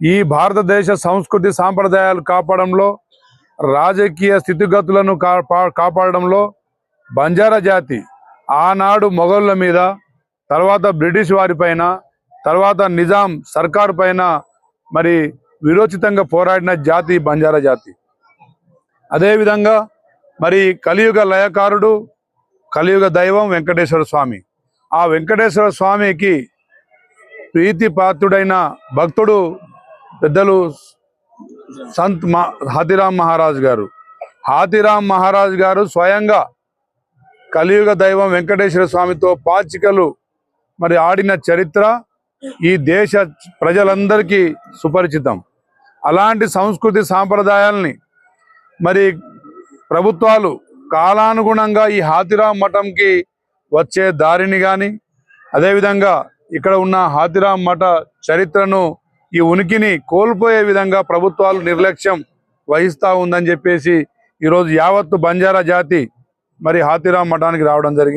ఈ భారతదేశ సంస్కృతి సాంప్రదాయాలు కాపాడంలో రాజకీయ స్థితిగతులను కాపా- కాపాడడంలో బంజారా జాతి ఆనాడు మొఘళ్ళ మీద తర్వాత బ్రిటిష్ వారిపైన తర్వాత నిజాం సర్కార్ పైన మరి విరోచితంగా పోరాడిన జాతి బంజారా జాతి. అదేవిధంగా మరి కలియుగ లయకారుడు కలియుగ దైవం వెంకటేశ్వర స్వామి. ఆ వెంకటేశ్వర స్వామికి ప్రీతిపాత్రుడైన భక్తుడు పెద్దలు సంత్ మా హాతిరామ్ మహారాజ్ గారు. హాతిరామ్ మహారాజ్ గారు స్వయంగా కలియుగ దైవం వెంకటేశ్వర స్వామితో పాచికలు మరి ఆడిన చరిత్ర ఈ దేశ ప్రజలందరికీ సుపరిచితం. అలాంటి సంస్కృతి సాంప్రదాయాల్ని మరి ప్రభుత్వాలు కాలానుగుణంగా ఈ హాతిరామ్ మఠంకి వచ్చే దారిని కానీ అదేవిధంగా ఇక్కడ ఉన్న హాతిరామ్ మఠ చరిత్రను ఈ ఉనికిని కోల్పోయే విధంగా ప్రభుత్వాలు నిర్లక్ష్యం వహిస్తూ ఉందని చెప్పేసి ఈరోజు యావత్తు బంజారా జాతి మరి హాతిరామ్ మఠానికి రావడం జరిగింది.